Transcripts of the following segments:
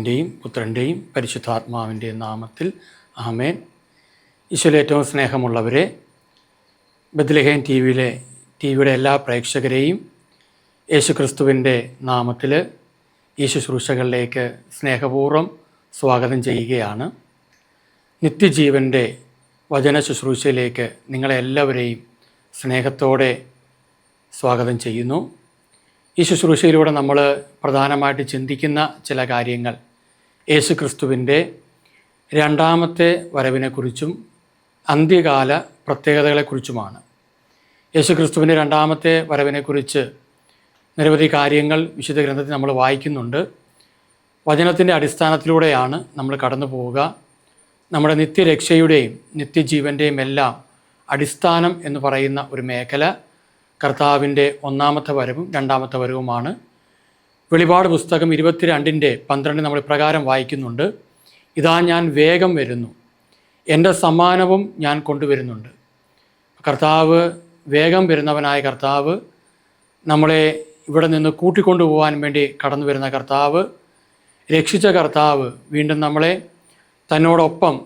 പിതാവിന്റെയും പുത്രന്റെയും പരിശുദ്ധാത്മാവിന്റെയും നാമത്തിൽ ആമേൻ. ഈശോയിൽ ഏറ്റവും സ്നേഹമുള്ളവരെ ബദലഹേൻ ടി വിയിലെ ടി വിയുടെ എല്ലാ പ്രേക്ഷകരെയും യേശു ക്രിസ്തുവിന്റെ നാമത്തിൽ ഈ ശുശ്രൂഷകളിലേക്ക് സ്നേഹപൂർവം സ്വാഗതം ചെയ്യുകയാണ്. നിത്യജീവന്റെ വചന ശുശ്രൂഷയിലേക്ക് നിങ്ങളെ എല്ലാവരെയും സ്നേഹത്തോടെ സ്വാഗതം ചെയ്യുന്നു. ഈ ശുശ്രൂഷയിലൂടെ നമ്മൾ പ്രധാനമായിട്ട് ചിന്തിക്കുന്ന ചില കാര്യങ്ങൾ യേശു ക്രിസ്തുവിന്റെ രണ്ടാമത്തെ വരവിനെക്കുറിച്ചും അന്ത്യകാല പ്രത്യേകതകളെക്കുറിച്ചുമാണ്. യേശു ക്രിസ്തുവിന്റെ രണ്ടാമത്തെ വരവിനെക്കുറിച്ച് നിരവധി കാര്യങ്ങൾ വിശുദ്ധ ഗ്രന്ഥത്തിൽ നമ്മൾ വായിക്കുന്നുണ്ട്. വചനത്തിന്റെ അടിസ്ഥാനത്തിലൂടെയാണ് നമ്മൾ കടന്നു പോവുക. നമ്മുടെ നിത്യരക്ഷയുടെയും നിത്യജീവന്റെയും എല്ലാം അടിസ്ഥാനം എന്ന് പറയുന്ന ഒരു മേഖല കർത്താവിന്റെ ഒന്നാമത്തെ വരവും രണ്ടാമത്തെ വരവുമാണ്. വെളിപാട് പുസ്തകം ഇരുപത്തിരണ്ടിന്റെ പന്ത്രണ്ട് നമ്മൾ പ്രകാരം വായിക്കുന്നുണ്ട്. ഇതാ ഞാൻ വേഗം വരുന്നു. എന്റെ സമ്മാനവും ഞാൻ കൊണ്ടുവരുന്നുണ്ട്. കർത്താവ് വേഗം വരുന്നവനായ കർത്താവ് നമ്മളെ ഇവിടെ നിന്ന് കൂട്ടിക്കൊണ്ടുപോകാൻ വേണ്ടി കടന്നു വരുന്ന കർത്താവ് രക്ഷിച്ച കർത്താവ് വീണ്ടും നമ്മളെ തന്നോടൊപ്പം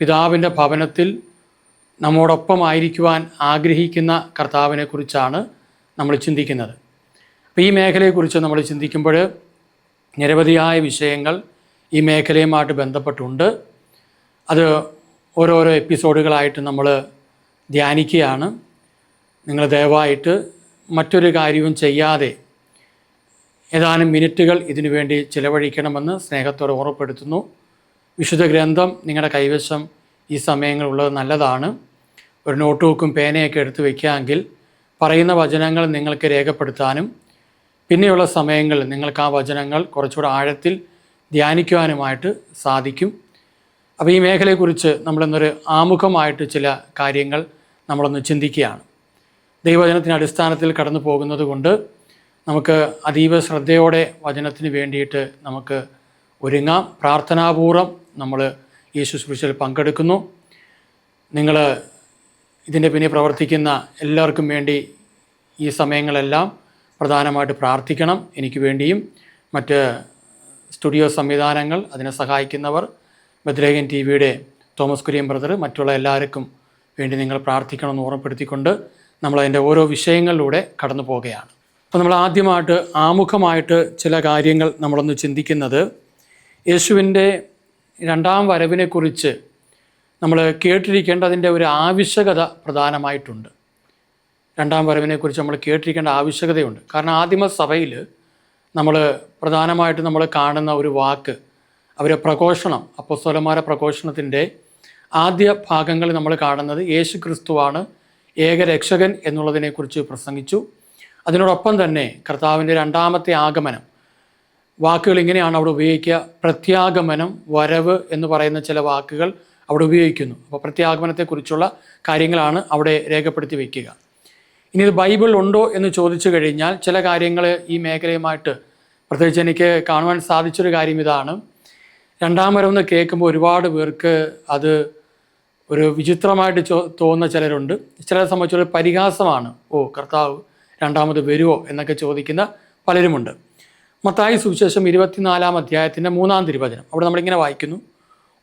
പിതാവിന്റെ ഭവനത്തിൽ നമ്മോടൊപ്പം ആയിരിക്കുവാൻ ആഗ്രഹിക്കുന്ന കർത്താവിനെക്കുറിച്ചാണ് നമ്മൾ ചിന്തിക്കുന്നത്. അപ്പോൾ ഈ മേഖലയെക്കുറിച്ച് നമ്മൾ ചിന്തിക്കുമ്പോൾ നിരവധിയായ വിഷയങ്ങൾ ഈ മേഖലയുമായിട്ട് ബന്ധപ്പെട്ടുണ്ട്. അത് ഓരോരോ എപ്പിസോഡുകളായിട്ട് നമ്മൾ ധ്യാനിക്കുകയാണ്. നിങ്ങൾ ദയവായിട്ട് മറ്റൊരു കാര്യവും ചെയ്യാതെ ഏതാനും മിനിറ്റുകൾ ഇതിനു വേണ്ടി ചിലവഴിക്കണമെന്ന് സ്നേഹത്തോടെ ഓർമ്മപ്പെടുത്തുന്നു. വിശുദ്ധ ഗ്രന്ഥം നിങ്ങളുടെ കൈവശം ഈ സമയങ്ങളുള്ളത് നല്ലതാണ്. ഒരു നോട്ട് ബുക്കും പേനയൊക്കെ എടുത്ത് വയ്ക്കുകയെങ്കിൽ പറയുന്ന വചനങ്ങൾ നിങ്ങൾക്ക് രേഖപ്പെടുത്താനും പിന്നെയുള്ള സമയങ്ങളിൽ നിങ്ങൾക്ക് ആ വചനങ്ങൾ കുറച്ചുകൂടെ ആഴത്തിൽ ധ്യാനിക്കുവാനുമായിട്ട് സാധിക്കും. അപ്പോൾ ഈ മേഖലയെക്കുറിച്ച് നമ്മളിന്നൊരു ആമുഖമായിട്ട് ചില കാര്യങ്ങൾ നമ്മളൊന്ന് ചിന്തിക്കുകയാണ്. ദൈവവചനത്തിന്റെ അടിസ്ഥാനത്തിൽ കടന്നു പോകുന്നത് കൊണ്ട് നമുക്ക് അതീവ ശ്രദ്ധയോടെ വചനത്തിന് വേണ്ടിയിട്ട് നമുക്ക് ഒരുങ്ങാം. പ്രാർത്ഥനാപൂർവം നമ്മൾ ഈ ശുശ്രൂഷയിൽ പങ്കെടുക്കുന്നു. നിങ്ങൾ ഇതിന്റെ പിന്നെ പ്രവർത്തിക്കുന്ന എല്ലാവർക്കും വേണ്ടി ഈ സമയങ്ങളെല്ലാം പ്രധാനമായിട്ട് പ്രാർത്ഥിക്കണം. എനിക്ക് വേണ്ടിയും മറ്റ് സ്റ്റുഡിയോ സംവിധാനങ്ങൾ അതിനെ സഹായിക്കുന്നവർ ബദ്രേഗൻ ടി വിയുടെ തോമസ് കുര്യൻ ബ്രദർ മറ്റുള്ള എല്ലാവർക്കും വേണ്ടി നിങ്ങൾ പ്രാർത്ഥിക്കണമെന്ന് ഓർമ്മപ്പെടുത്തിക്കൊണ്ട് നമ്മളതിന്റെ ഓരോ വിഷയങ്ങളിലൂടെ കടന്നു പോവുകയാണ്. അപ്പോൾ നമ്മൾ ആദ്യമായിട്ട് ആമുഖമായിട്ട് ചില കാര്യങ്ങൾ നമ്മളൊന്ന് ചിന്തിക്കുന്നത് യേശുവിന്റെ രണ്ടാം വരവിനെക്കുറിച്ച് നമ്മൾ കേട്ടിരിക്കേണ്ടതിന്റെ ഒരു ആവശ്യകത പ്രധാനമായിട്ടുണ്ട്. രണ്ടാം വരവിനെക്കുറിച്ച് നമ്മൾ കേട്ടിരിക്കേണ്ട ആവശ്യകതയുണ്ട്. കാരണം ആദിമ സഭയിൽ നമ്മൾ പ്രധാനമായിട്ട് നമ്മൾ കാണുന്ന ഒരു വാക്ക് അവരെ പ്രഘോഷണം അപ്പസ്തോലന്മാരെ പ്രഘോഷണത്തിന്റെ ആദ്യ ഭാഗങ്ങളിൽ നമ്മൾ കാണുന്നത് യേശു ക്രിസ്തുവാണ് ഏകരക്ഷകൻ എന്നുള്ളതിനെക്കുറിച്ച് പ്രസംഗിച്ചു. അതിനോടൊപ്പം തന്നെ കർത്താവിന്റെ രണ്ടാമത്തെ ആഗമനം. വാക്കുകൾ ഇങ്ങനെയാണ് അവിടെ ഉപയോഗിക്കുക. പ്രത്യാഗമനം വരവ് എന്ന് പറയുന്ന ചില വാക്കുകൾ അവിടെ ഉപയോഗിക്കുന്നു. അപ്പോൾ പ്രത്യാഗമനത്തെക്കുറിച്ചുള്ള കാര്യങ്ങളാണ് അവിടെ രേഖപ്പെടുത്തി വയ്ക്കുക ഇനി ഇത് ബൈബിൾ ഉണ്ടോ എന്ന് ചോദിച്ചു കഴിഞ്ഞാൽ ചില കാര്യങ്ങൾ ഈ മേഖലയുമായിട്ട് പ്രത്യേകിച്ച് എനിക്ക് കാണുവാൻ സാധിച്ചൊരു കാര്യം ഇതാണ്. രണ്ടാം വരവെന്ന് കേൾക്കുമ്പോൾ ഒരുപാട് പേർക്ക് അത് ഒരു വിചിത്രമായിട്ട് തോന്നുന്ന ചിലരുണ്ട്. ചിലരെ സംബന്ധിച്ചൊരു പരിഹാസമാണ്. ഓ കർത്താവ് രണ്ടാമത് വരുമോ എന്നൊക്കെ ചോദിക്കുന്ന പലരുമുണ്ട്. മത്തായി സുവിശേഷം ഇരുപത്തിനാലാം അധ്യായത്തിന്റെ മൂന്നാം തിരുവചനം. അവിടെ നമ്മളിങ്ങനെ വായിക്കുന്നു.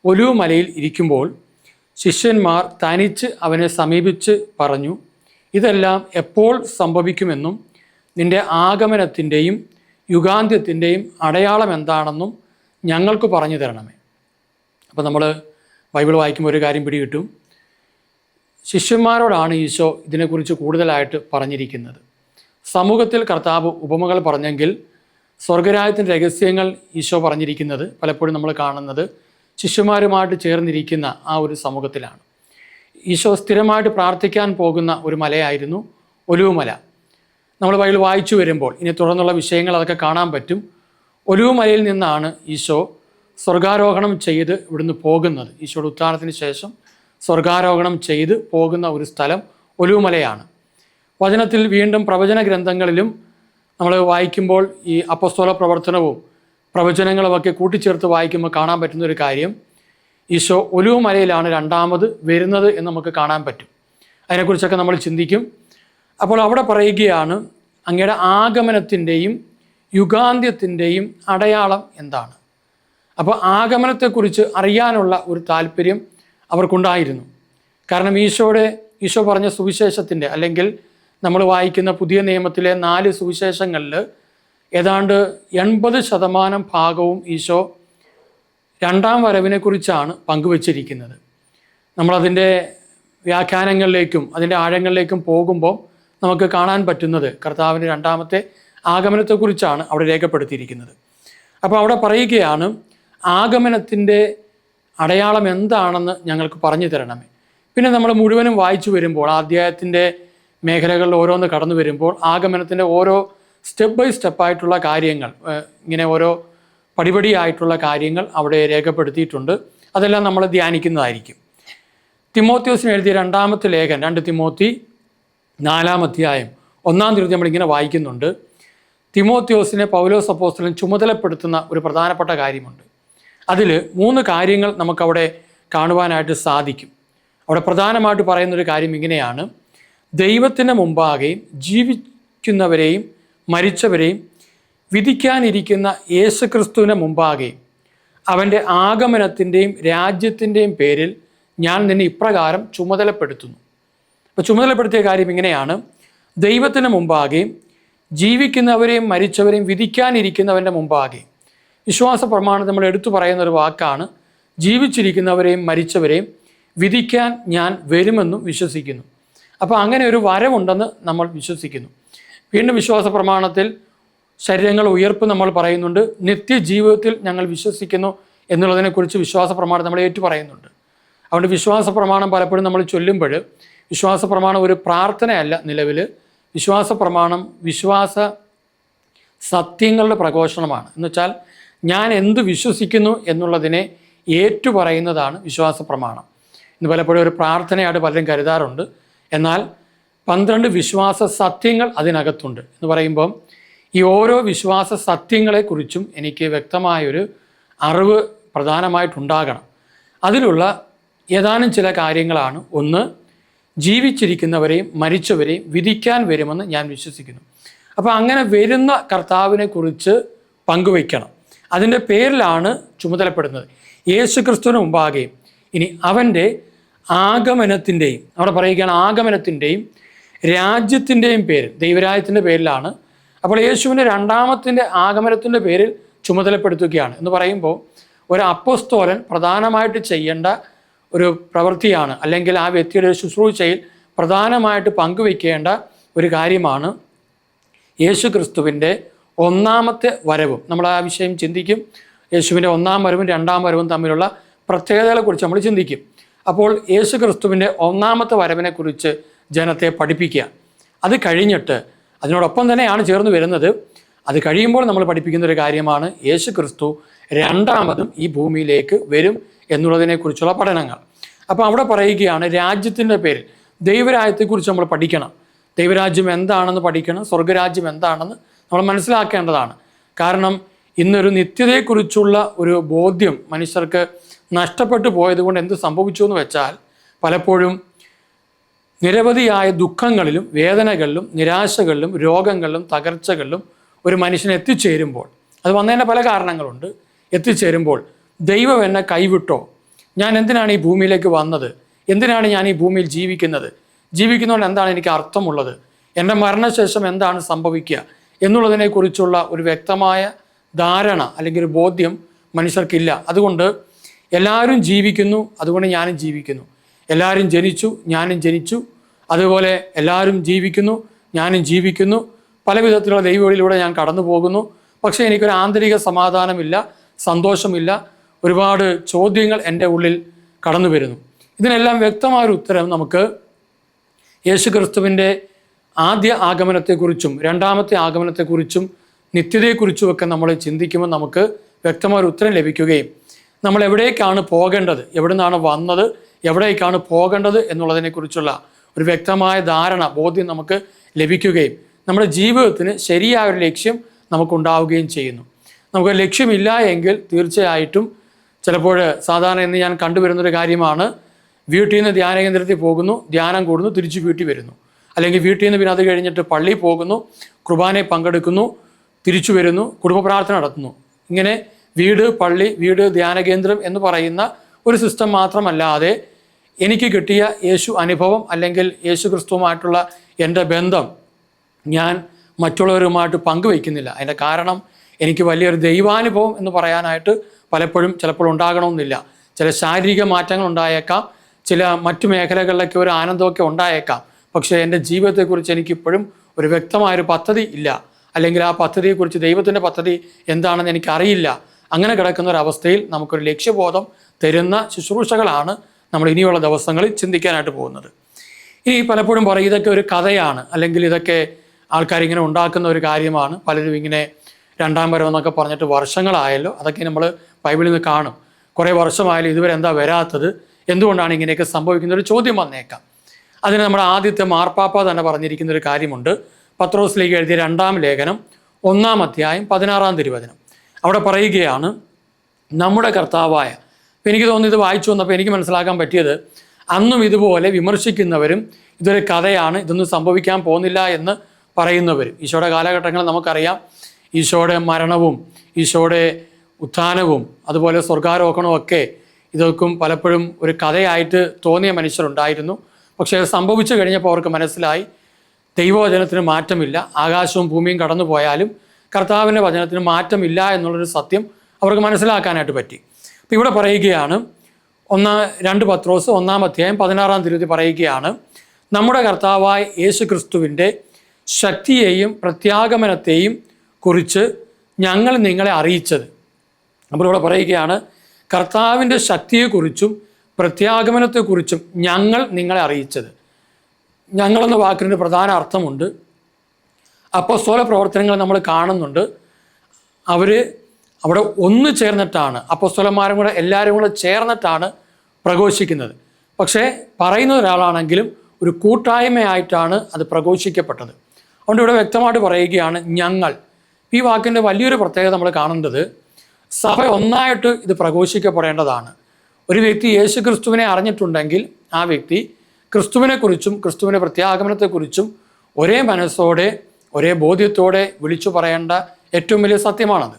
ഒലുവ് മലയിൽ ഇരിക്കുമ്പോൾ ശിഷ്യന്മാർ തനിച്ച് അവനെ സമീപിച്ച് പറഞ്ഞു ഇതെല്ലാം എപ്പോൾ സംഭവിക്കുമെന്നും നിന്റെ ആഗമനത്തിന്റെയും യുഗാന്ത്യത്തിന്റെയും അടയാളം എന്താണെന്നും ഞങ്ങൾക്ക് പറഞ്ഞു തരണമേ. അപ്പോൾ നമ്മൾ ബൈബിൾ വായിക്കുമ്പോൾ ഒരു കാര്യം പിടികിട്ടും. ശിഷ്യന്മാരോടാണ് ഈശോ ഇതിനെക്കുറിച്ച് കൂടുതലായിട്ട് പറഞ്ഞിരിക്കുന്നത്. സമൂഹത്തിൽ കർത്താവ് ഉപമകൾ പറഞ്ഞെങ്കിൽ സ്വർഗരാജ്യത്തിന്റെ രഹസ്യങ്ങൾ ഈശോ പറഞ്ഞിരിക്കുന്നത് പലപ്പോഴും നമ്മൾ കാണുന്നത് ശിഷ്യന്മാരുമായിട്ട് ചേർന്നിരിക്കുന്ന ആ ഒരു സമൂഹത്തിലാണ്. ഈശോ സ്ഥിരമായിട്ട് പ്രാർത്ഥിക്കാൻ പോകുന്ന ഒരു മലയായിരുന്നു ഒലുവുമല. നമ്മൾ ബൈബിൾ വായിച്ചു വരുമ്പോൾ ഇനി തുടർന്നുള്ള വിഷയങ്ങൾ അതൊക്കെ കാണാൻ പറ്റും. ഒലുവുമലയിൽ നിന്നാണ് ഈശോ സ്വർഗാരോഹണം ചെയ്ത് ഇവിടുന്ന് പോകുന്നത്. ഈശോയുടെ ഉത്ഥാനത്തിന് ശേഷം സ്വർഗാരോഹണം ചെയ്ത് പോകുന്ന ഒരു സ്ഥലം ഒലുവുമലയാണ്. വചനത്തിൽ വീണ്ടും പ്രവചന ഗ്രന്ഥങ്ങളിലും നമ്മൾ വായിക്കുമ്പോൾ ഈ അപ്പസ്തോല പ്രവർത്തനവും പ്രവചനങ്ങളുമൊക്കെ കൂട്ടിച്ചേർത്ത് വായിക്കുമ്പോൾ കാണാൻ പറ്റുന്ന ഒരു കാര്യം. ഈശോ ഒലുവുമലയിലാണ് രണ്ടാമത് വരുന്നത് എന്ന് നമുക്ക് കാണാൻ പറ്റും. അതിനെക്കുറിച്ചൊക്കെ നമ്മൾ ചിന്തിക്കും. അപ്പോൾ അവിടെ പറയുകയാണ് അങ്ങയുടെ ആഗമനത്തിന്റെയും യുഗാന്ത്യത്തിന്റെയും അടയാളം എന്താണ്? അപ്പോൾ ആഗമനത്തെക്കുറിച്ച് അറിയാനുള്ള ഒരു താല്പര്യം അവർക്കുണ്ടായിരുന്നു. കാരണം ഈശോയുടെ ഈശോ പറഞ്ഞ സുവിശേഷത്തിന്റെ അല്ലെങ്കിൽ നമ്മൾ വായിക്കുന്ന പുതിയ നിയമത്തിലെ നാല് സുവിശേഷങ്ങളിൽ ഏതാണ്ട് എൺപത് ശതമാനം ഭാഗവും ഈശോ രണ്ടാം വരവിനെക്കുറിച്ചാണ് പങ്കുവച്ചിരിക്കുന്നത്. നമ്മളതിന്റെ വ്യാഖ്യാനങ്ങളിലേക്കും അതിന്റെ ആഴങ്ങളിലേക്കും പോകുമ്പോൾ നമുക്ക് കാണാൻ പറ്റുന്നത് കർത്താവിന്റെ രണ്ടാമത്തെ ആഗമനത്തെക്കുറിച്ചാണ് അവിടെ രേഖപ്പെടുത്തിയിരിക്കുന്നത്. അപ്പോൾ അവിടെ പറയുകയാണ് ആഗമനത്തിന്റെ അടയാളം എന്താണെന്ന് ഞങ്ങൾക്ക് പറഞ്ഞു തരണമേ. പിന്നെ നമ്മൾ മുഴുവനും വായിച്ചു വരുമ്പോൾ അധ്യായത്തിന്റെ മേഖലകളിൽ ഓരോന്ന് കടന്നു വരുമ്പോൾ ആഗമനത്തിന്റെ ഓരോ സ്റ്റെപ്പ് ബൈ സ്റ്റെപ്പായിട്ടുള്ള കാര്യങ്ങൾ ഇങ്ങനെ ഓരോ പടിപടിയായിട്ടുള്ള കാര്യങ്ങൾ അവിടെ രേഖപ്പെടുത്തിയിട്ടുണ്ട്. അതെല്ലാം നമ്മൾ ധ്യാനിക്കുന്നതായിരിക്കും. തിമോത്യോസിന് എഴുതിയ രണ്ടാമത്തെ ലേഖൻ രണ്ട് തിമോത്തി നാലാം അധ്യായം ഒന്നാം തീയതി നമ്മളിങ്ങനെ വായിക്കുന്നുണ്ട്. തിമോത്യോസിനെ പൗലോസ് അപ്പോസ്തലൻ ചുമതലപ്പെടുത്തുന്ന ഒരു പ്രധാനപ്പെട്ട കാര്യമുണ്ട്. അതിൽ മൂന്ന് കാര്യങ്ങൾ നമുക്കവിടെ കാണുവാനായിട്ട് സാധിക്കും. അവിടെ പ്രധാനമായിട്ട് പറയുന്നൊരു കാര്യം ഇങ്ങനെയാണ്. ദൈവത്തിന് മുമ്പാകെയും ജീവിക്കുന്നവരെയും മരിച്ചവരെയും വിധിക്കാനിരിക്കുന്ന യേശുക്രിസ്തുവിന് മുമ്പാകെ അവന്റെ ആഗമനത്തിന്റെയും രാജ്യത്തിന്റെയും പേരിൽ ഞാൻ നിന്നെ ഇപ്രകാരം ചുമതലപ്പെടുത്തുന്നു. അപ്പോൾ ചുമതലപ്പെടുത്തിയ കാര്യം ഇങ്ങനെയാണ്. ദൈവത്തിന് മുമ്പാകെ ജീവിക്കുന്നവരെയും മരിച്ചവരെയും വിധിക്കാനിരിക്കുന്നവന്റെ മുമ്പാകെ. വിശ്വാസ പ്രമാണം നമ്മൾ എടുത്തു പറയുന്ന ഒരു വാക്കാണ്. ജീവിച്ചിരിക്കുന്നവരെയും മരിച്ചവരെയും വിധിക്കാൻ ഞാൻ വരുമെന്നും വിശ്വസിക്കുന്നു. അപ്പോൾ അങ്ങനെ ഒരു വരവുണ്ടെന്ന് നമ്മൾ വിശ്വസിക്കുന്നു. വീണ്ടും വിശ്വാസ പ്രമാണത്തിൽ ശരീരങ്ങൾ ഉയർപ്പ് നമ്മൾ പറയുന്നുണ്ട്. നിത്യജീവിതത്തിൽ ഞങ്ങൾ വിശ്വസിക്കുന്നു എന്നുള്ളതിനെക്കുറിച്ച് വിശ്വാസ പ്രമാണം നമ്മൾ ഏറ്റു പറയുന്നുണ്ട്. അതുകൊണ്ട് വിശ്വാസ പ്രമാണം പലപ്പോഴും നമ്മൾ ചൊല്ലുമ്പോൾ വിശ്വാസ പ്രമാണം ഒരു പ്രാർത്ഥനയല്ല നിലവിൽ. വിശ്വാസ പ്രമാണം വിശ്വാസ സത്യങ്ങളുടെ പ്രഘോഷണമാണ്. എന്ന് വെച്ചാൽ ഞാൻ എന്ത് വിശ്വസിക്കുന്നു എന്നുള്ളതിനെ ഏറ്റു പറയുന്നതാണ് വിശ്വാസ പ്രമാണം. ഇന്ന് പലപ്പോഴും ഒരു പ്രാർത്ഥനയായിട്ട് പലരും കരുതാറുണ്ട്. എന്നാൽ പന്ത്രണ്ട് വിശ്വാസ സത്യങ്ങൾ അതിനകത്തുണ്ട് എന്ന് പറയുമ്പം ഈ ഓരോ വിശ്വാസ സത്യങ്ങളെക്കുറിച്ചും എനിക്ക് വ്യക്തമായൊരു അറിവ് പ്രധാനമായിട്ടുണ്ടാകണം. അതിലുള്ള ഏതാനും ചില കാര്യങ്ങളാണ്. ഒന്ന് ജീവിച്ചിരിക്കുന്നവരെയും മരിച്ചവരെയും വിധിക്കാൻ വരുമെന്ന് ഞാൻ വിശ്വസിക്കുന്നു. അപ്പോൾ അങ്ങനെ വരുന്ന കർത്താവിനെക്കുറിച്ച് പങ്കുവയ്ക്കണം. അതിന്റെ പേരിലാണ് ചുമതലപ്പെടുന്നത്. യേശു ക്രിസ്തുവിന് മുമ്പാകെയും ഇനി അവന്റെ ആഗമനത്തിന്റെയും അവിടെ പറയുകയാണ് ആഗമനത്തിന്റെയും രാജ്യത്തിന്റെയും പേര് ദൈവരാജ്യത്തിന്റെ പേരിലാണ് അപ്പോൾ യേശുവിന്റെ രണ്ടാമത്തിന്റെ ആഗമനത്തിന്റെ പേരിൽ ചുമതലപ്പെടുത്തുകയാണ്. എന്ന് പറയുമ്പോൾ ഒരു അപ്പോസ്തോലൻ പ്രധാനമായിട്ട് ചെയ്യേണ്ട ഒരു പ്രവൃത്തിയാണ് അല്ലെങ്കിൽ ആ വ്യക്തിയുടെ ശുശ്രൂഷയിൽ പ്രധാനമായിട്ട് പങ്കുവയ്ക്കേണ്ട ഒരു കാര്യമാണ് യേശു ക്രിസ്തുവിന്റെ ഒന്നാമത്തെ വരവും. നമ്മൾ ആ വിഷയം ചിന്തിക്കും. യേശുവിന്റെ ഒന്നാം വരവും രണ്ടാം വരവും തമ്മിലുള്ള പ്രത്യേകതകളെക്കുറിച്ച് നമ്മൾ ചിന്തിക്കും. അപ്പോൾ യേശു ക്രിസ്തുവിന്റെ ഒന്നാമത്തെ വരവിനെക്കുറിച്ച് ജനത്തെ പഠിപ്പിക്കുക. അത് കഴിഞ്ഞിട്ട് അതിനോടൊപ്പം തന്നെയാണ് ചേർന്ന് വരുന്നത്. അത് കഴിയുമ്പോൾ നമ്മൾ പഠിപ്പിക്കുന്ന ഒരു കാര്യമാണ് യേശു ക്രിസ്തു രണ്ടാമതും ഈ ഭൂമിയിലേക്ക് വരും എന്നുള്ളതിനെക്കുറിച്ചുള്ള പഠനങ്ങൾ. അപ്പോൾ അവിടെ പറയുകയാണ് രാജ്യത്തിന്റെ പേരിൽ ദൈവരാജ്യത്തെക്കുറിച്ച് നമ്മൾ പഠിക്കണം. ദൈവരാജ്യം എന്താണെന്ന് പഠിക്കണം. സ്വർഗരാജ്യം എന്താണെന്ന് നമ്മൾ മനസ്സിലാക്കേണ്ടതാണ്. കാരണം ഇന്നൊരു നിത്യതയെക്കുറിച്ചുള്ള ഒരു ബോധ്യം മനുഷ്യർക്ക് നഷ്ടപ്പെട്ടു പോയതുകൊണ്ട് എന്ത് സംഭവിച്ചു എന്ന് വെച്ചാൽ പലപ്പോഴും നിരവധിയായ ദുഃഖങ്ങളിലും വേദനകളിലും നിരാശകളിലും രോഗങ്ങളിലും തകർച്ചകളിലും ഒരു മനുഷ്യൻ എത്തിച്ചേരുമ്പോൾ അത് വന്നതിന്റെ പല കാരണങ്ങളുണ്ട്. എത്തിച്ചേരുമ്പോൾ ദൈവം എന്നെ കൈവിട്ടോ? ഞാൻ എന്തിനാണ് ഈ ഭൂമിയിലേക്ക് വന്നത്? എന്തിനാണ് ഞാൻ ഈ ഭൂമിയിൽ ജീവിക്കുന്നത്? ജീവിക്കുന്നതുകൊണ്ട് എന്താണ് എനിക്ക് അർത്ഥമുള്ളത്? എന്റെ മരണശേഷം എന്താണ് സംഭവിക്കുക? എന്നുള്ളതിനെക്കുറിച്ചുള്ള ഒരു വ്യക്തമായ ധാരണ അല്ലെങ്കിൽ ഒരു ബോധ്യം മനുഷ്യർക്കില്ല. അതുകൊണ്ട് എല്ലാവരും ജീവിക്കുന്നു അതുകൊണ്ട് ഞാനും ജീവിക്കുന്നു. എല്ലാവരും ജനിച്ചു ഞാനും ജനിച്ചു അതുപോലെ എല്ലാവരും ജീവിക്കുന്നു ഞാനും ജീവിക്കുന്നു. പല വിധത്തിലുള്ള ദൈവവഴിയിലൂടെ ഞാൻ കടന്നു പോകുന്നു. പക്ഷേ എനിക്കൊരു ആന്തരിക സമാധാനമില്ല സന്തോഷമില്ല. ഒരുപാട് ചോദ്യങ്ങൾ എന്റെ ഉള്ളിൽ കടന്നു വരുന്നു. ഇതിനെല്ലാം വ്യക്തമായ ഒരു ഉത്തരം നമുക്ക് യേശു ക്രിസ്തുവിന്റെ ആദ്യ ആഗമനത്തെക്കുറിച്ചും രണ്ടാമത്തെ ആഗമനത്തെക്കുറിച്ചും നിത്യതയെക്കുറിച്ചുമൊക്കെ നമ്മൾ ചിന്തിക്കുമ്പോൾ നമുക്ക് വ്യക്തമായൊരു ഉത്തരം ലഭിക്കുകയും നമ്മൾ എവിടേക്കാണ് പോകേണ്ടത്? എവിടെ നിന്നാണ് വന്നത്? എവിടേക്കാണ് പോകേണ്ടത്? എന്നുള്ളതിനെക്കുറിച്ചുള്ള ഒരു വ്യക്തമായ ധാരണ ബോധ്യം നമുക്ക് ലഭിക്കുകയും നമ്മുടെ ജീവിതത്തിന് ശരിയായ ഒരു ലക്ഷ്യം നമുക്കുണ്ടാവുകയും ചെയ്യുന്നു. നമുക്ക് ലക്ഷ്യമില്ല എങ്കിൽ തീർച്ചയായിട്ടും ചിലപ്പോൾ സാധാരണ ഇന്ന് ഞാൻ കണ്ടുവരുന്നൊരു കാര്യമാണ്. വീട്ടിൽ നിന്ന് ധ്യാന കേന്ദ്രത്തിൽ പോകുന്നു ധ്യാനം കൂടുന്നു തിരിച്ച് വീട്ടിൽ വരുന്നു. അല്ലെങ്കിൽ വീട്ടിൽ നിന്ന് പിന്നെ അത് കഴിഞ്ഞിട്ട് പള്ളിയിൽ പോകുന്നു കുർബാനയിൽ പങ്കെടുക്കുന്നു തിരിച്ചു വരുന്നു കുടുംബ പ്രാർത്ഥന നടത്തുന്നു. ഇങ്ങനെ വീട് പള്ളി വീട് ധ്യാന കേന്ദ്രം എന്ന് പറയുന്ന ഒരു സിസ്റ്റം മാത്രമല്ലാതെ എനിക്ക് കിട്ടിയ യേശു അനുഭവം അല്ലെങ്കിൽ യേശു ക്രിസ്തുവുമായിട്ടുള്ള എന്റെ ബന്ധം ഞാൻ മറ്റുള്ളവരുമായിട്ട് പങ്കുവയ്ക്കുന്നില്ല. അതിന്റെ കാരണം എനിക്ക് വലിയൊരു ദൈവാനുഭവം എന്ന് പറയാനായിട്ട് പലപ്പോഴും ചിലപ്പോൾ ഉണ്ടാകണമെന്നില്ല. ചില ശാരീരിക മാറ്റങ്ങൾ ഉണ്ടായേക്കാം. ചില മറ്റു മേഖലകളിലൊക്കെ ഒരു ആനന്ദമൊക്കെ ഉണ്ടായേക്കാം. പക്ഷേ എന്റെ ജീവിതത്തെക്കുറിച്ച് എനിക്കിപ്പോഴും ഒരു വ്യക്തമായൊരു പദ്ധതി ഇല്ല. അല്ലെങ്കിൽ ആ പദ്ധതിയെക്കുറിച്ച് ദൈവത്തിന്റെ പദ്ധതി എന്താണെന്ന് എനിക്കറിയില്ല. അങ്ങനെ കിടക്കുന്ന ഒരു അവസ്ഥയിൽ നമുക്കൊരു ലക്ഷ്യബോധം തരുന്ന ശുശ്രൂഷകളാണ് നമ്മൾ ഇനിയുള്ള ദിവസങ്ങളിൽ ചിന്തിക്കാനായിട്ട് പോകുന്നത്. ഇനി പലപ്പോഴും പറയും ഇതൊക്കെ ഒരു കഥയാണ്. അല്ലെങ്കിൽ ഇതൊക്കെ ആൾക്കാരിങ്ങനെ ഉണ്ടാക്കുന്ന ഒരു കാര്യമാണ്. പലരും ഇങ്ങനെ രണ്ടാം വരം എന്നൊക്കെ പറഞ്ഞിട്ട് വർഷങ്ങളായല്ലോ. അതൊക്കെ നമ്മൾ ബൈബിളിൽ നിന്ന് കാണും. കുറേ വർഷമായാലും ഇതുവരെ എന്താ വരാത്തത്? എന്തുകൊണ്ടാണ് ഇങ്ങനെയൊക്കെ സംഭവിക്കുന്ന ഒരു ചോദ്യം വന്നേക്കാം. അതിന് നമ്മുടെ ആദ്യത്തെ മാർപ്പാപ്പ തന്നെ പറഞ്ഞിരിക്കുന്ന ഒരു കാര്യമുണ്ട്. പത്രോസിലേക്ക് എഴുതിയ രണ്ടാം ലേഖനം ഒന്നാം അധ്യായം പതിനാറാം തിരുവചനം. അവിടെ പറയുകയാണ് നമ്മുടെ കർത്താവായ എനിക്ക് തോന്നുന്നു ഇത് വായിച്ചു വന്നപ്പോൾ എനിക്ക് മനസ്സിലാക്കാൻ പറ്റിയത് അന്നും ഇതുപോലെ വിമർശിക്കുന്നവരും ഇതൊരു കഥയാണ് ഇതൊന്നും സംഭവിക്കാൻ പോകുന്നില്ല എന്ന് പറയുന്നവരും ഈശോയുടെ കാലഘട്ടങ്ങൾ നമുക്കറിയാം. ഈശോയുടെ മരണവും ഈശോയുടെ ഉത്ഥാനവും അതുപോലെ സ്വർഗാരോഹണവും ഒക്കെ ഇതൊക്കും പലപ്പോഴും ഒരു കഥയായിട്ട് തോന്നിയ മനുഷ്യരുണ്ടായിരുന്നു. പക്ഷേ അത് സംഭവിച്ചു കഴിഞ്ഞപ്പോൾ അവർക്ക് മനസ്സിലായി ദൈവവചനത്തിന് മാറ്റമില്ല ആകാശവും ഭൂമിയും കടന്നു പോയാലും കർത്താവിന്റെ വചനത്തിന് മാറ്റമില്ല എന്നുള്ളൊരു സത്യം അവർക്ക് മനസ്സിലാക്കാനായിട്ട് പറ്റി. ഇവിടെ പറയുകയാണ്. ഒന്നാം രണ്ട് പത്രോസ് ഒന്നാം അധ്യായം പതിനാറാം തീയതി പറയുകയാണ്. നമ്മുടെ കർത്താവായ യേശു ക്രിസ്തുവിന്റെ ശക്തിയെയും പ്രത്യാഗമനത്തെയും കുറിച്ച് ഞങ്ങൾ നിങ്ങളെ അറിയിച്ചത്. അപ്പോൾ ഇവിടെ പറയുകയാണ് കർത്താവിന്റെ ശക്തിയെക്കുറിച്ചും പ്രത്യാഗമനത്തെക്കുറിച്ചും ഞങ്ങൾ നിങ്ങളെ അറിയിച്ചത്. ഞങ്ങളെന്ന വാക്കിന്റെ പ്രധാന അർത്ഥമുണ്ട്. അപ്പസ്തോല പ്രവർത്തനങ്ങൾ നമ്മൾ കാണുന്നുണ്ട്. അവർ അവിടെ ഒന്ന് ചേർന്നിട്ടാണ് അപ്പസ്തോലന്മാരും കൂടെ എല്ലാവരും കൂടെ ചേർന്നിട്ടാണ് പ്രഘോഷിക്കുന്നത്. പക്ഷേ പറയുന്ന ഒരാളാണെങ്കിലും ഒരു കൂട്ടായ്മയായിട്ടാണ് അത് പ്രഘോഷിക്കപ്പെട്ടത്. അതുകൊണ്ട് ഇവിടെ വ്യക്തമായിട്ട് പറയുകയാണ് ഞങ്ങൾ. ഈ വാക്കിന്റെ വലിയൊരു പ്രത്യേകത നമ്മൾ കാണേണ്ടത് സഭ ഒന്നായിട്ട് ഇത് പ്രഘോഷിക്കപ്പെടേണ്ടതാണ്. ഒരു വ്യക്തി യേശു ക്രിസ്തുവിനെ അറിഞ്ഞിട്ടുണ്ടെങ്കിൽ ആ വ്യക്തി ക്രിസ്തുവിനെക്കുറിച്ചും ക്രിസ്തുവിന്റെ പ്രത്യാഗമനത്തെക്കുറിച്ചും ഒരേ മനസ്സോടെ ഒരേ ബോധ്യത്തോടെ വിളിച്ചു പറയേണ്ട ഏറ്റവും വലിയ സത്യമാണത്.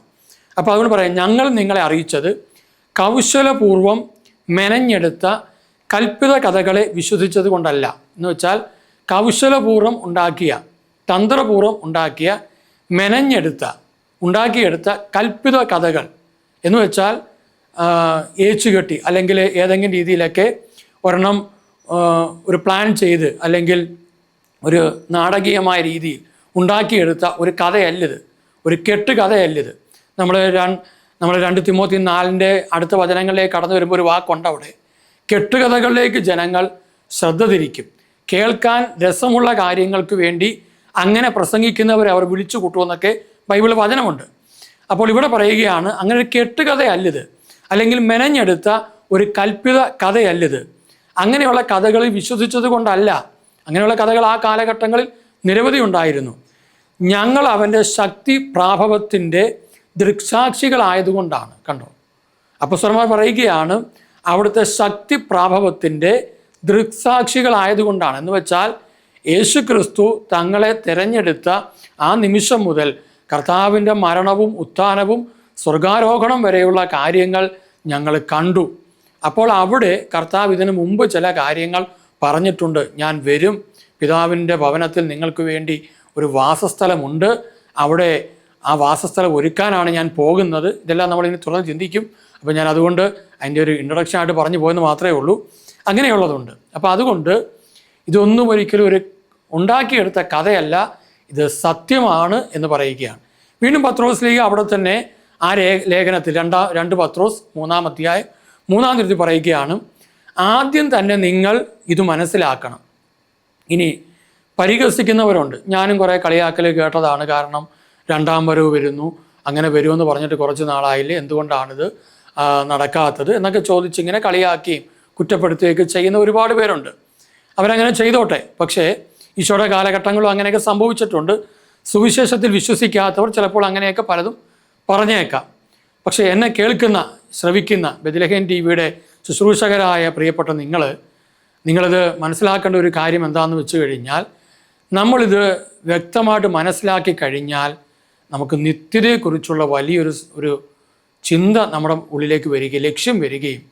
അപ്പോൾ അതുകൊണ്ട് പറയാം ഞങ്ങൾ നിങ്ങളെ അറിയിച്ചത് കൗശലപൂർവം മെനഞ്ഞെടുത്ത കൽപ്പിത കഥകളെ വിശ്വസിച്ചത് കൊണ്ടല്ല. എന്ന് വെച്ചാൽ കൗശലപൂർവം ഉണ്ടാക്കിയ തന്ത്രപൂർവം ഉണ്ടാക്കിയ മെനഞ്ഞെടുത്ത ഉണ്ടാക്കിയെടുത്ത കൽപ്പിത കഥകൾ എന്ന് വെച്ചാൽ ഏച്ചുകെട്ടി അല്ലെങ്കിൽ ഏതെങ്കിലും രീതിയിലൊക്കെ ഒരെണ്ണം ഒരു പ്ലാൻ ചെയ്ത് അല്ലെങ്കിൽ ഒരു നാടകീയമായ രീതിയിൽ ഉണ്ടാക്കിയെടുത്ത ഒരു കഥയല്ലിത്. ഒരു കെട്ട് കഥയല്ലിത് നമ്മൾ നമ്മൾ രണ്ട് തിമോത്തി നാലിന്റെ അടുത്ത വചനങ്ങളിലേക്ക് കടന്നു വരുമ്പോൾ ഒരു വാക്കുണ്ട് അവിടെ. കെട്ടുകഥകളിലേക്ക് ജനങ്ങൾ ശ്രദ്ധ തിരിക്കും. കേൾക്കാൻ രസമുള്ള കാര്യങ്ങൾക്ക് വേണ്ടി അങ്ങനെ പ്രസംഗിക്കുന്നവരെ അവർ വിളിച്ചു കൂട്ടുമെന്നൊക്കെ ബൈബിൾ വചനമുണ്ട്. അപ്പോൾ ഇവിടെ പറയുകയാണ് അങ്ങനെ ഒരു കെട്ടുകഥയല്ലിത്. അല്ലെങ്കിൽ മെനഞ്ഞെടുത്ത ഒരു കൽപ്പിത കഥയല്ലിത്. അങ്ങനെയുള്ള കഥകളിൽ വിശ്വസിച്ചത് കൊണ്ടല്ല. അങ്ങനെയുള്ള കഥകൾ ആ കാലഘട്ടങ്ങളിൽ നിരവധി ഉണ്ടായിരുന്നു. ഞങ്ങൾ അവന്റെ ശക്തി പ്രാഭവത്തിന്റെ ദൃക്സാക്ഷികളായതുകൊണ്ടാണ്. കണ്ടോ? അപ്പസ്വരന്മാർ പറയുകയാണ് അവിടുത്തെ ശക്തി പ്രാഭവത്തിന്റെ ദൃക്സാക്ഷികളായതുകൊണ്ടാണ്. എന്ന് വെച്ചാൽ യേശു ക്രിസ്തു തങ്ങളെ തിരഞ്ഞെടുത്ത ആ നിമിഷം മുതൽ കർത്താവിന്റെ മരണവും ഉത്ഥാനവും സ്വർഗാരോഹണം വരെയുള്ള കാര്യങ്ങൾ ഞങ്ങൾ കണ്ടു. അപ്പോൾ അവിടെ കർത്താവ് ഇതിനു മുമ്പ് ചില കാര്യങ്ങൾ പറഞ്ഞിട്ടുണ്ട്. ഞാൻ വരും. പിതാവിന്റെ ഭവനത്തിൽ നിങ്ങൾക്ക് വേണ്ടി ഒരു വാസസ്ഥലമുണ്ട്. അവിടെ ആ വാസസ്ഥലം ഒരുക്കാനാണ് ഞാൻ പോകുന്നത്. ഇതെല്ലാം നമ്മൾ ഇനി തുടർന്ന് ചിന്തിക്കും. അപ്പോൾ ഞാൻ അതുകൊണ്ട് അതിന്റെ ഒരു ഇൻട്രൊഡക്ഷൻ ആയിട്ട് പറഞ്ഞു പോയെന്ന് മാത്രമേ ഉള്ളൂ. അങ്ങനെയുള്ളതുണ്ട്. അപ്പോൾ അതുകൊണ്ട് ഇതൊന്നും ഒരിക്കലും ഒരു ഉണ്ടാക്കിയെടുത്ത കഥയല്ല. ഇത് സത്യമാണ് എന്ന് പറയുകയാണ്. വീണ്ടും പത്രോസ് ലീഗ് അവിടെ തന്നെ ആ ലേഖനത്തിൽ രണ്ടാം രണ്ട് പത്രോസ് മൂന്നാം അധ്യായം മൂന്നാം തീയതി പറയുകയാണ് ആദ്യം തന്നെ നിങ്ങൾ ഇത് മനസ്സിലാക്കണം. ഇനി പരിഹസിക്കുന്നവരുണ്ട്. ഞാനും കുറേ കളിയാക്കൽ കേട്ടതാണ് കാരണം രണ്ടാം വരവ് വരുന്നു. അങ്ങനെ വരുമെന്ന് പറഞ്ഞിട്ട് കുറച്ച് നാളായില്ലേ? എന്തുകൊണ്ടാണിത് നടക്കാത്തത്? എന്നൊക്കെ ചോദിച്ച് ഇങ്ങനെ കളിയാക്കുകയും കുറ്റപ്പെടുത്തുകയൊക്കെ ചെയ്യുന്ന ഒരുപാട് പേരുണ്ട്. അവരങ്ങനെ ചെയ്തോട്ടെ. പക്ഷേ ഈശോയുടെ കാലഘട്ടങ്ങളും അങ്ങനെയൊക്കെ സംഭവിച്ചിട്ടുണ്ട്. സുവിശേഷത്തിൽ വിശ്വസിക്കാത്തവർ ചിലപ്പോൾ അങ്ങനെയൊക്കെ പലതും പറഞ്ഞേക്കാം. പക്ഷേ എന്നെ കേൾക്കുന്ന ശ്രവിക്കുന്ന ബദലഹേൻ ടി വിയുടെ ശുശ്രൂഷകരായ പ്രിയപ്പെട്ട നിങ്ങൾ നിങ്ങളിത് മനസ്സിലാക്കേണ്ട ഒരു കാര്യം എന്താണെന്ന് വെച്ച് കഴിഞ്ഞാൽ നമ്മളിത് വ്യക്തമായിട്ട് മനസ്സിലാക്കി കഴിഞ്ഞാൽ നമുക്ക് നിത്യതയെക്കുറിച്ചുള്ള വലിയൊരു ഒരു ചിന്ത നമ്മുടെ ഉള്ളിലേക്ക് വരികയും ലക്ഷ്യം വരികയും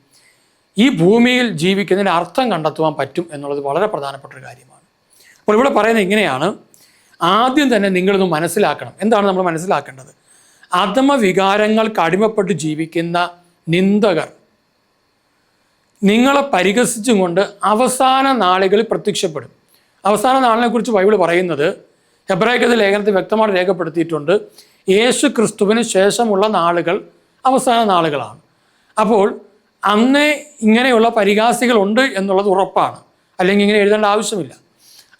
ഈ ഭൂമിയിൽ ജീവിക്കുന്നതിന് അർത്ഥം കണ്ടെത്തുവാൻ പറ്റും എന്നുള്ളത് വളരെ പ്രധാനപ്പെട്ട ഒരു കാര്യമാണ്. അപ്പോൾ ഇവിടെ പറയുന്നത് ഇങ്ങനെയാണ്. ആദ്യം തന്നെ നിങ്ങളിത് മനസ്സിലാക്കണം. എന്താണ് നമ്മൾ മനസ്സിലാക്കേണ്ടത്? അധമ വികാരങ്ങൾക്ക് അടിമപ്പെട്ട് ജീവിക്കുന്ന നിന്ദകർ നിങ്ങളെ പരിഹസിച്ചും കൊണ്ട് അവസാന നാളുകളിൽ പ്രത്യക്ഷപ്പെടും. അവസാന നാളിനെ കുറിച്ച് ബൈബിൾ പറയുന്നത് ഹെബ്രായക്കത്തെ ലേഖനത്തിൽ വ്യക്തമായി രേഖപ്പെടുത്തിയിട്ടുണ്ട് യേശു ക്രിസ്തുവിന് ശേഷമുള്ള നാളുകൾ അവസാന നാളുകളാണ്. അപ്പോൾ അന്നേ ഇങ്ങനെയുള്ള പരിഹാസികളുണ്ട് എന്നുള്ളത് ഉറപ്പാണ്. അല്ലെങ്കിൽ ഇങ്ങനെ എഴുതേണ്ട ആവശ്യമില്ല.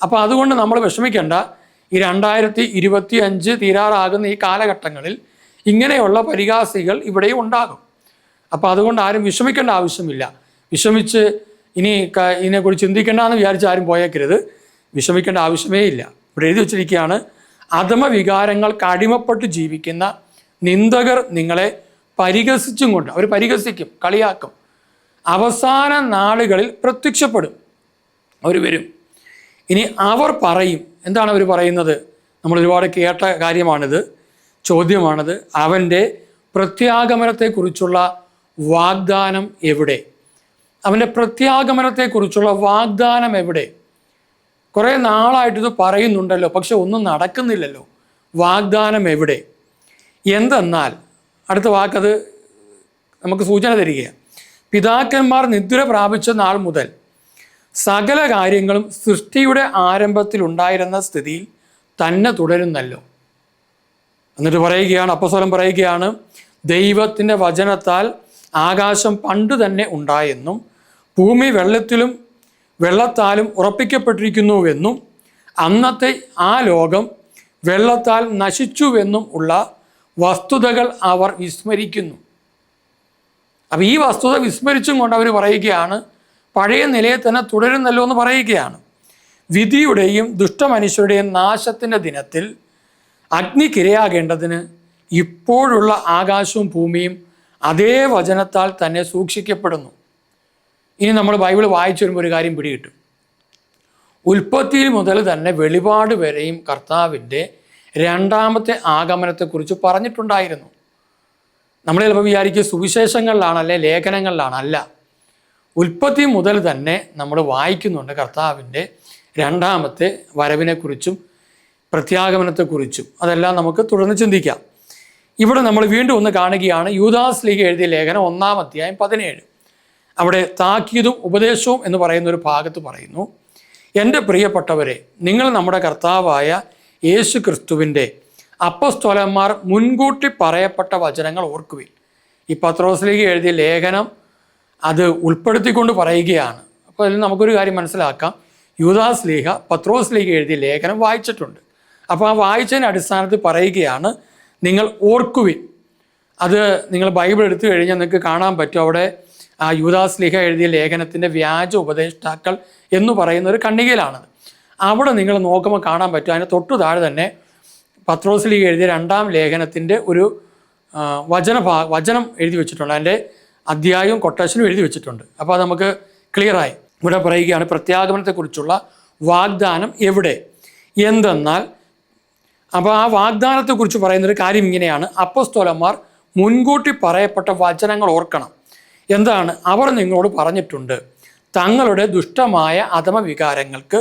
അപ്പോൾ അതുകൊണ്ട് നമ്മൾ വിഷമിക്കേണ്ട ഈ രണ്ടായിരത്തി ഇരുപത്തി അഞ്ച് തീരാറാകുന്ന ഈ കാലഘട്ടങ്ങളിൽ ഇങ്ങനെയുള്ള പരിഹാസികൾ ഇവിടെയും ഉണ്ടാകും. അപ്പോൾ അതുകൊണ്ട് ആരും വിഷമിക്കേണ്ട ആവശ്യമില്ല. വിഷമിച്ച് ഇനി ഇതിനെക്കുറിച്ച് ചിന്തിക്കേണ്ടെന്ന് വിചാരിച്ച് ആരും പോയേക്കരുത്. വിഷമിക്കേണ്ട ആവശ്യമേ ഇല്ല. ഇവിടെ എഴുതി വച്ചിരിക്കുകയാണ് അധമ വികാരങ്ങൾക്ക് അടിമപ്പെട്ട് ജീവിക്കുന്ന നിന്ദകർ നിങ്ങളെ പരിഹസിച്ചും കൊണ്ട് അവർ പരിഹസിക്കും കളിയാക്കും. അവസാന നാളുകളിൽ പ്രത്യക്ഷപ്പെടും അവർ വരും. ഇനി അവർ പറയും എന്താണ് അവർ പറയുന്നത്? നമ്മൾ ഒരുപാട് കേട്ട കാര്യമാണിത് ചോദ്യമാണിത്. അവന്റെ പ്രത്യാഗമനത്തെക്കുറിച്ചുള്ള വാഗ്ദാനം എവിടെ? അവന്റെ പ്രത്യാഗമനത്തെക്കുറിച്ചുള്ള വാഗ്ദാനം എവിടെ? കുറേ നാളായിട്ട് പറയുന്നുണ്ടല്ലോ പക്ഷെ ഒന്നും നടക്കുന്നില്ലല്ലോ. വാഗ്ദാനം എവിടെ? എന്തെന്നാൽ അടുത്ത വാക്കത് നമുക്ക് സൂചന തരികയാണ്. പിതാക്കന്മാർ നിദ്ര പ്രാപിച്ച നാൾ മുതൽ സകല കാര്യങ്ങളും സൃഷ്ടിയുടെ ആരംഭത്തിൽ ഉണ്ടായിരുന്ന സ്ഥിതിയിൽ തന്നെ തുടരുന്നല്ലോ. എന്നിട്ട് പറയുകയാണ് അപ്പസ്വലം പറയുകയാണ് ദൈവത്തിന്റെ വചനത്താൽ ആകാശം പണ്ട് തന്നെ ഉണ്ടായെന്നും ഭൂമി വെള്ളത്തിലും വെള്ളത്താലും ഉറപ്പിക്കപ്പെട്ടിരിക്കുന്നുവെന്നും അന്നത്തെ ആ ലോകം വെള്ളത്താൽ നശിച്ചുവെന്നും ഉള്ള വസ്തുതകൾ അവർ വിസ്മരിക്കുന്നു. അപ്പം ഈ വസ്തുത വിസ്മരിച്ചും കൊണ്ട് അവർ പറയുകയാണ് പഴയ നിലയെ തന്നെ തുടരുന്നല്ലോ എന്ന് പറയുകയാണ്. വിധിയുടെയും ദുഷ്ടമനുഷ്യരുടെയും നാശത്തിന്റെ ദിനത്തിൽ അഗ്നിക്കിരയാകേണ്ടതിന് ഇപ്പോഴുള്ള ആകാശവും ഭൂമിയും അതേ വചനത്താൽ തന്നെ സൂക്ഷിക്കപ്പെടുന്നു. ഇനി നമ്മൾ ബൈബിൾ വായിച്ചു വരുമ്പോൾ ഒരു കാര്യം പിടികിട്ടും. ഉൽപ്പത്തിയിൽ മുതൽ തന്നെ വെളിപാട് വരെയും കർത്താവിന്റെ രണ്ടാമത്തെ ആഗമനത്തെക്കുറിച്ച് പറഞ്ഞിട്ടുണ്ടായിരുന്നു. നമ്മൾ ചിലപ്പോൾ വിചാരിക്കുക സുവിശേഷങ്ങളിലാണ് അല്ലെ ലേഖനങ്ങളിലാണ് അല്ല ഉൽപ്പത്തി മുതൽ തന്നെ നമ്മൾ വായിക്കുന്നുണ്ട് കർത്താവിന്റെ രണ്ടാമത്തെ വരവിനെക്കുറിച്ചും പ്രത്യാഗമനത്തെക്കുറിച്ചും. അതെല്ലാം നമുക്ക് തുടർന്ന് ചിന്തിക്കാം. ഇവിടെ നമ്മൾ വീണ്ടും ഒന്ന് കാണുകയാണ് യൂദാസ് ലീഗ് എഴുതിയ ലേഖനം ഒന്നാം അധ്യായം പതിനേഴ്. അവിടെ താക്കീതും ഉപദേശവും എന്ന് പറയുന്ന ഒരു ഭാഗത്ത് പറയുന്നു എന്റെ പ്രിയപ്പെട്ടവരെ നിങ്ങൾ നമ്മുടെ കർത്താവായ യേശു ക്രിസ്തുവിന്റെ അപ്പസ്തോലന്മാർ മുൻകൂട്ടി പറയപ്പെട്ട വചനങ്ങൾ ഓർക്കുവിൻ. ഈ പത്രോസിലേക്ക് എഴുതിയ ലേഖനം അത് ഉൾപ്പെടുത്തിക്കൊണ്ട് പറയുകയാണ്. അപ്പോൾ അതിൽ നമുക്കൊരു കാര്യം മനസ്സിലാക്കാം. യുദാസ് ലീഹ പത്രോസ് ലീഗ് എഴുതിയ ലേഖനം വായിച്ചിട്ടുണ്ട്. അപ്പോൾ ആ വായിച്ചതിന് അടിസ്ഥാനത്തിൽ പറയുകയാണ് നിങ്ങൾ ഓർക്കുവിൻ. അത് നിങ്ങൾ ബൈബിൾ എടുത്തു കഴിഞ്ഞാൽ നിങ്ങൾക്ക് കാണാൻ പറ്റും. അവിടെ ആ യൂദാസ് ലിഹ എഴുതിയ ലേഖനത്തിന്റെ വ്യാജ ഉപദേഷ്ടാക്കൾ എന്ന് പറയുന്ന ഒരു കണ്ണികയിലാണത്. അവിടെ നിങ്ങൾ നോക്കുമ്പോൾ കാണാൻ പറ്റും. അതിന് തൊട്ടു താഴെ തന്നെ പത്രോസ് ലീഗ് എഴുതിയ രണ്ടാം ലേഖനത്തിന്റെ ഒരു വചന വചനം എഴുതി വെച്ചിട്ടുണ്ട്. അതിന്റെ അധ്യായവും കൊട്ടേഷനും എഴുതി വെച്ചിട്ടുണ്ട്. അപ്പോൾ അത് നമുക്ക് ക്ലിയറായി ഇവിടെ പറയുകയാണ് പ്രത്യാഗമനത്തെക്കുറിച്ചുള്ള വാഗ്ദാനം എവിടെ? എന്തെന്നാൽ അപ്പോൾ ആ വാഗ്ദാനത്തെക്കുറിച്ച് പറയുന്നൊരു കാര്യം ഇങ്ങനെയാണ്. അപ്പസ്തോലന്മാർ മുൻകൂട്ടി പറയപ്പെട്ട വചനങ്ങൾ ഓർക്കണം. എന്താണ് അവർ നിങ്ങളോട് പറഞ്ഞിട്ടുണ്ട്? തങ്ങളുടെ ദുഷ്ടമായ അധമ വികാരങ്ങൾക്ക്